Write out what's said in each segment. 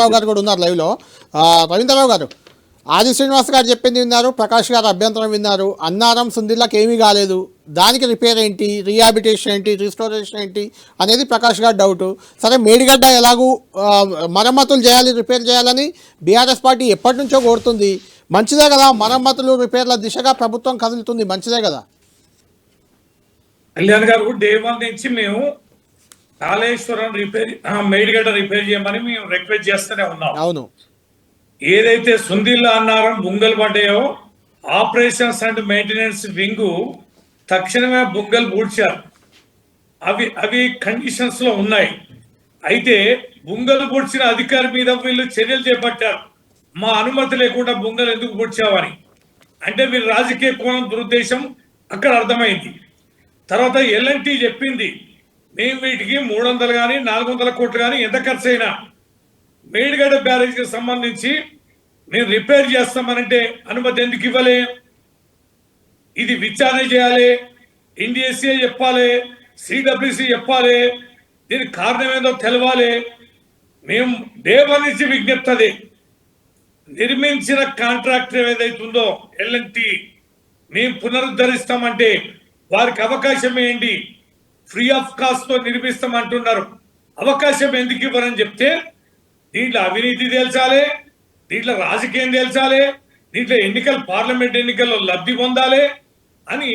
రవీంద్రరావు గారు కూడా ఉన్నారు లైవ్లో. రవీంద్రరావు గారు ఆది శ్రీనివాస్ గారు చెప్పింది విన్నారు ప్రకాష్ గారు అభ్యంతరం విన్నారు అన్నారం సుందిర్లకు ఏమీ కాలేదు దానికి రిపేర్ ఏంటి రీహాబిటేషన్ ఏంటి రిస్టోరేషన్ ఏంటి అనేది ప్రకాష్ గారు డౌట్ సరే మేడిగడ్డ ఎలాగూ మరమ్మతులు చేయాలి రిపేర్ చేయాలని బీఆర్ఎస్ పార్టీ ఎప్పటి నుంచో కోరుతుంది. మంచిదే కదా మరమ్మతులు రిపేర్ల దిశగా ప్రభుత్వం కదులుతుంది మంచిదే కదా. కళ్యాణ్ గారు డే వన్ నుంచి మేము కాళేశ్వరం రిపేర్ మేడిగడ్డ రిపేర్ చేయమని మేము రిక్వెస్ట్ చేస్తూనే ఉన్నాం. అవును. ఏదైతే సుందిల్ల అన్నారం బుంగలు పడ్డాయో ఆపరేషన్స్ అండ్ మెయింటెనెన్స్ వింగ్ తక్షణమే బుంగలు పూడ్చారు. అవి అవి కండిషన్స్లో ఉన్నాయి. అయితే బుంగలు పూడ్చిన అధికారి మీద వీళ్ళు చర్యలు చేపట్టారు. మా అనుమతి లేకుండా బుంగలు ఎందుకు పూడ్చావని. అంటే వీళ్ళు రాజకీయ కోణం దురుద్దేశం అక్కడ అర్థమైంది. తర్వాత ఎల్ఎన్టీ చెప్పింది. మేము వీటికి మూడు వందలు కానీ నాలుగు వందల కోట్లు కానీ ఎంత ఖర్చు అయినా మేడిగడ్డ బ్యారేజ్కి సంబంధించి మేము రిపేర్ చేస్తామనంటే అనుమతి ఎందుకు ఇవ్వలే? ఇది విచారణ చేయాలి ఎన్డిఎస్ఏ చెప్పాలి సిడబ్ల్యూసి చెప్పాలి దీనికి కారణం ఏందో తెలవాలి. మేము దేవ నుంచి విజ్ఞప్తి నిర్మించిన కాంట్రాక్టర్ ఏదైతుందో ఎల్ఎన్టీ మేము పునరుద్ధరిస్తామంటే వారికి అవకాశం ఏంటి? ఫ్రీ ఆఫ్ కాస్ట్తో నిర్మిస్తామంటున్నారు. అవకాశం ఎందుకు ఇవ్వరని చెప్తే దీంట్లో అవినీతి తేల్చాలి దీంట్లో రాజకీయం తేల్చాలి దీంట్లో ఎన్నికలు పార్లమెంట్ ఎన్నికల్లో లబ్ధి పొందాలి అని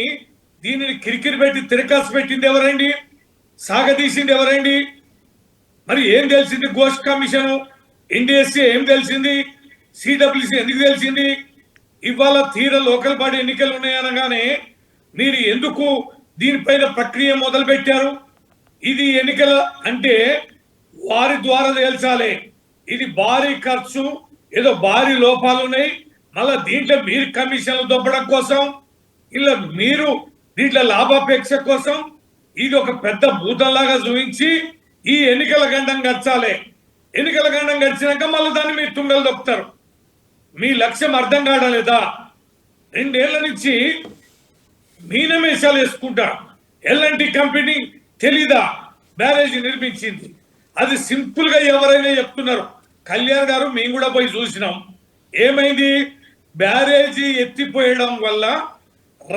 దీనిని కిరికిరి పెట్టి తిరకాసు పెట్టింది ఎవరండి? సాగదీసింది ఎవరండి? మరి ఏం తెలిసింది ఘోష్ కమిషన్? ఎన్డీఎస్సీ ఏం తెలిసింది? సిడబ్ల్యూసి ఎందుకు తెలిసింది? ఇవాళ తీర లోకల్ బాడీ ఎన్నికలు ఉన్నాయనగానే మీరు ఎందుకు దీనిపైన ప్రక్రియ మొదలుపెట్టారు. ఇది ఎన్నికల అంటే వారి ద్వారా తేల్చాలి. ఇది భారీ ఖర్చు ఏదో భారీ లోపాలు ఉన్నాయి. మళ్ళా దీంట్లో మీరు కమిషన్లు దొబ్బడం కోసం ఇలా మీరు దీంట్లో లాభాపేక్ష కోసం ఇది ఒక పెద్ద భూతంలాగా చూపించి ఈ ఎన్నికల గండం గచ్చాలి ఎన్నికల గండం గడిచినాక మళ్ళీ దాన్ని మీరు తుంగలు దొక్కుతారు మీ లక్ష్యం అర్థం కావడలేదా రెండేళ్ళ నుంచి మీనమేషాలు వేసుకుంటా. ఎల్ఎన్టీ కంపెనీ తెలీదా? బ్యారేజ్ నిర్మించింది. అది సింపుల్గా ఎవరైనా చెప్తున్నారు. కళ్యాణ్ గారు మేము కూడా పోయి చూసినాం. ఏమైంది? బ్యారేజీ ఎత్తిపోయడం వల్ల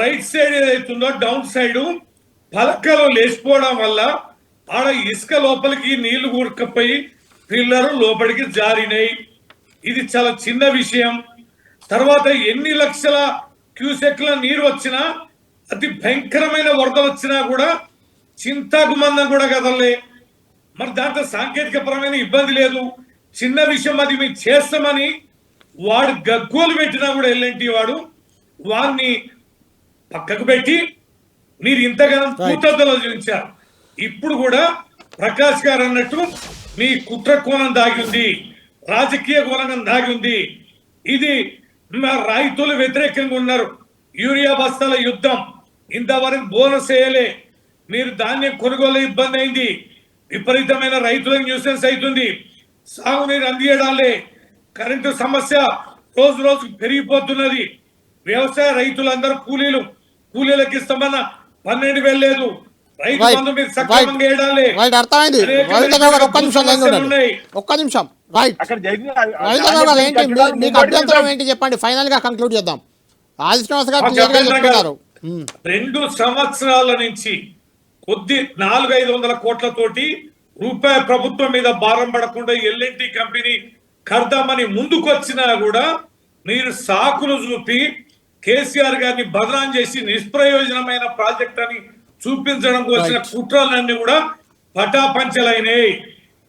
రైట్ సైడ్ ఏదైతుందో డౌన్ సైడ్ పలకలు లేచిపోవడం వల్ల ఆడ ఇసుక లోపలికి నీళ్ళు కూరుకపోయి పిల్లలు లోపలికి జారినాయి. ఇది చాలా చిన్న విషయం. తర్వాత ఎన్ని లక్షల క్యూసెక్ల నీరు వచ్చినా అతి భయంకరమైన వరద వచ్చినా కూడా చింతాకు మందం కూడా కదలే మరి దాంట్లో సాంకేతిక పరమైన ఇబ్బంది లేదు. చిన్న విషయం అది మేము చేస్తామని వాడు గగ్గోలు పెట్టినా కూడా ఎల్ఎన్టీ వాడు వాడిని పక్కకు పెట్టి మీరు ఇంతగానం కూతద్దలో చూపించారు ఇప్పుడు కూడా ప్రకాష్ గారు అన్నట్టు మీ కుట్ర కోణం దాగి ఉంది. రాజకీయ కోణం దాగి ఉంది. ఇది మా రైతులు వ్యతిరేకంగా ఉన్నారు. యూరియా బస్తాల యుద్ధం. ఇంతవరకు బోనస్ వేయలే. మీరు ధాన్యం కొనుగోలు ఇబ్బంది అయింది. విపరీతమైన రైతులకు న్యూసెన్స్ అవుతుంది. సాగునీరు అందియడాలే. కరెంటు సమస్య రోజు రోజు పెరిగిపోతున్నది. వ్యవసాయ రైతులందరూ కూలీలు. కూలీలకు ఇస్తామన్న పన్నెండు వేలు లేదు. రైతు బంధు మీరు సక్రమంగా వేయడాలే ఒక్క నిమిషం ఉన్నాయి. ఒక్క రైట్ ఏంటి? మీ- మీకు అభ్యంతరం ఏంటి చెప్పండి? ఫైనల్గా కంక్లూడ్ చేద్దాం. ఆది శ్రీనివాస్ గారు క్లియర్గా చెప్తున్నారు. రెండు సంవత్సరాల నుంచి కొద్ది నాలుగు ఐదు వందల కోట్లతోటి రూపాయి ప్రభుత్వం మీద భారం పడకుండా ఎల్ఎన్టీ కంపెనీ కడదామని ముందుకొచ్చినా కూడా మీరు సాకులు చూపి కేసీఆర్ గారిని బదనాం చేసి నిష్ప్రయోజనమైన ప్రాజెక్ట్ అని చూపించడం వచ్చిన కుట్రలన్నీ కూడా పటాపంచలైనాయి.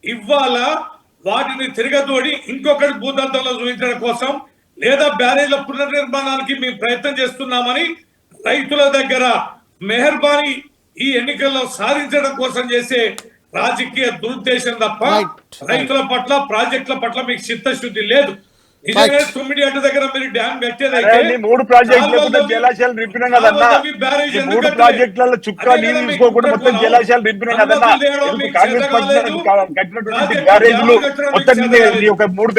ఇవాళ వాటిని తిరగతోడి ఇంకొకటి భూతత్వంలో చూపించడం కోసం లేదా బ్యారేజ్ల పునర్నిర్మాణానికి మేము ప్రయత్నం చేస్తున్నామని రైతుల దగ్గర మెహర్బానీ ఈ ఎన్నికల్లో సాధించడం కోసం చేసే రాజకీయ దురుద్దేశం తప్ప. రైతుల పట్ల ప్రాజెక్టుల పట్ల మీకు చిత్తశుద్ధి లేదు. తొమ్మిది అడ్డు దగ్గర మీరు డ్యామ్ కట్టేదైతే మూడు ప్రాజెక్టులు జలాశయాలు నింపినాం కదన్నా మూడు? ప్రాజెక్టులలో చుక్క నీళ్ళు తీసుకోకుండా మొత్తం. జలాశయాలు నింపినాం కదన్నా కాంగ్రెస్. కట్టినటువంటి బ్యారేజ్లు మొత్తం ఒక మూడు